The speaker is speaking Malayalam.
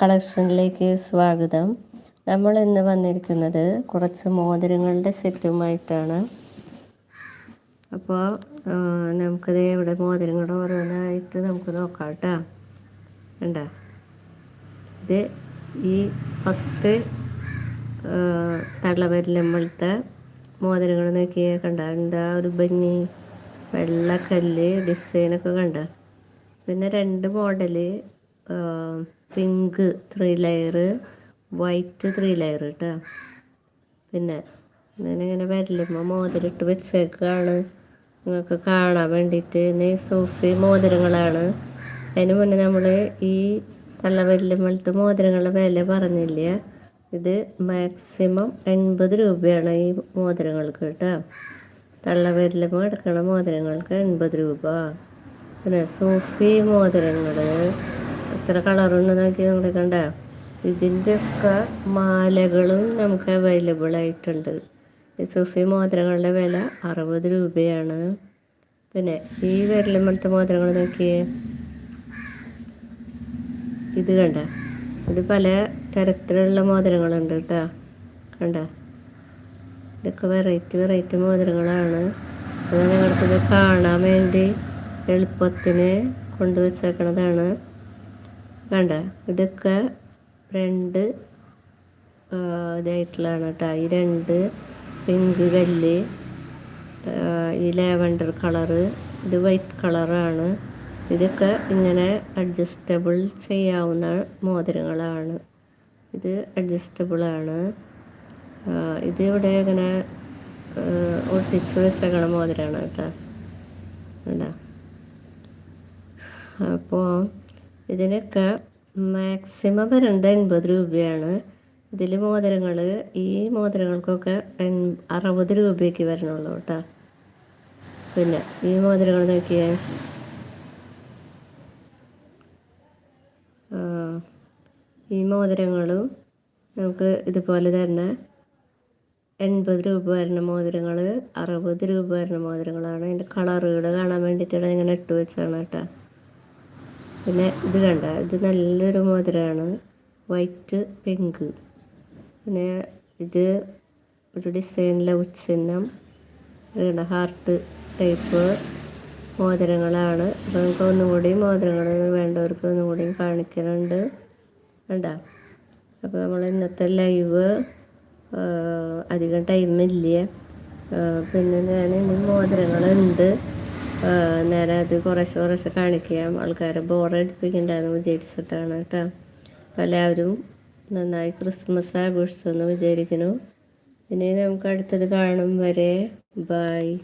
കളക്ഷനിലേക്ക് സ്വാഗതം. നമ്മൾ ഇന്ന് വന്നിരിക്കുന്നത് കുറച്ച് മോതിരങ്ങളുടെ സെറ്റുമായിട്ടാണ് അപ്പോൾ നമുക്കിത് ഇവിടെ മോതിരങ്ങൾ ഓരോന്നായിട്ട് നമുക്ക് നോക്കാം കേട്ടോ. ഉണ്ട ഇത് ഈ ഫസ്റ്റ് തള്ളവരിലമ്പളത്തെ മോതിരങ്ങൾ നോക്കിയാൽ കണ്ട? എന്താ ഒരു ഭംഗി? വെള്ളക്കല്ല് ഡിസൈനൊക്കെ കണ്ട? പിന്നെ രണ്ട് model pink three layer white three layer കേട്ടോ പിന്നെ ഞാനിങ്ങനെ വരലുമ്പോൾ മോതിരിട്ട് വെച്ചേക്കാണ്. നിങ്ങൾക്ക് കാണാൻ വേണ്ടിയിട്ട് ഇനി സൂഫി മോതിരങ്ങളാണ്. അതിന് മുന്നേ നമ്മൾ ഈ തള്ളവരലുമ്പോഴത്തെ മോതിരങ്ങളുടെ വില പറഞ്ഞില്ല? ഇത് മാക്സിമം എൺപത് രൂപയാണ് ഈ മോതിരങ്ങൾക്ക് കേട്ടോ തള്ളവരലുമ്പോൾ എടുക്കണ മോതിരങ്ങൾക്ക് എൺപത് രൂപ. പിന്നെ സൂഫി മോതിരങ്ങൾ എത്ര കളറുണ്ട് നോക്കി നമ്മൾ കണ്ട? ഇതിന്റെയൊക്കെ മാലകളും നമുക്ക് അവൈലബിൾ ആയിട്ടുണ്ട്. ഈ സുഫി മോതിരങ്ങളുടെ വില അറുപത് രൂപയാണ്. പിന്നെ ഈ വിരലുമ്പഴത്തെ മോതിരങ്ങൾ നോക്കിയേ. ഇത് കണ്ട? ഇത് പല തരത്തിലുള്ള മോതിരങ്ങളുണ്ട് കേട്ടോ. കണ്ട? ഇതൊക്കെ വെറൈറ്റി വെറൈറ്റി മോതിരങ്ങളാണ്. അത് നിങ്ങൾക്കിത് കാണാൻ വേണ്ടി എളുപ്പത്തിന് കൊണ്ടുവച്ചേക്കണതാണ്. വേണ്ട. ഇതൊക്കെ രണ്ട് ഇതായിട്ടുള്ളതാണ് കേട്ടോ. ഈ രണ്ട് പിങ്ക് കല്ല് ഈ ലാവൻഡർ കളറ് ഇത് വൈറ്റ് കളറാണ്. ഇതൊക്കെ ഇങ്ങനെ അഡ്ജസ്റ്റബിൾ ചെയ്യാവുന്ന മോതിരങ്ങളാണ്. ഇത് അഡ്ജസ്റ്റബിളാണ്. ഇത് ഇവിടെ ഇങ്ങനെ ഒട്ടിച്ച് വെച്ചേക്കണ മോതിരമാണ് കേട്ടോ. വേണ്ട അപ്പോൾ ഇതിനൊക്കെ മാക്സിമം വരേണ്ട എൺപത് രൂപയാണ്. ഇതിൽ മോതിരങ്ങൾ ഈ മോതിരങ്ങൾക്കൊക്കെ എൺ അറുപത് രൂപയ്ക്ക് വരണുള്ളൂ കേട്ടോ. പിന്നെ ഈ മോതിരങ്ങൾ നോക്കിയേ. ഈ മോതിരങ്ങളും നമുക്ക് ഇതുപോലെ തന്നെ എൺപത് രൂപ വരുന്ന മോതിരങ്ങൾ അറുപത് രൂപ വരുന്ന മോതിരങ്ങളാണ്. അതിന്റെ കളറുകൾ കാണാൻ വേണ്ടിയിട്ടാണ് ഇങ്ങനെ ഇട്ട് വെച്ചാണ് കേട്ടോ. പിന്നെ ഇത് കണ്ട ഇത് നല്ലൊരു മോതിരമാണ് വൈറ്റ് പിങ്ക് പിന്നെ ഇത് ഒരു ഡിസൈനിലെ ഉച്ചിഹ്നം കണ്ട ഹാർട്ട് ടൈപ്പ് മോതിരങ്ങളാണ്. അപ്പോൾ നമുക്ക് ഒന്നും കൂടി മോതിരങ്ങൾ വേണ്ടവർക്ക് ഒന്നും കൂടി കാണിക്കുന്നുണ്ട് വേണ്ട അപ്പോൾ നമ്മൾ ഇന്നത്തെ ലൈവ് അധികം ടൈമില്ല പിന്നെ ഞാൻ മോതിരങ്ങളുണ്ട്. നേരെ അത് കുറേശ്ശെ കുറേശ്ശെ കാണിക്കാം ആൾക്കാരെ ബോറടിപ്പിക്കണ്ടെന്ന് വിചാരിച്ചിട്ടാണ് കേട്ടോ. എല്ലാവരും നന്നായി ക്രിസ്മസ് ആഘോഷിച്ചെന്ന് വിചാരിക്കുന്നു. ഇനി നമുക്ക് അടുത്തത് കാണും വരെ. ബായ്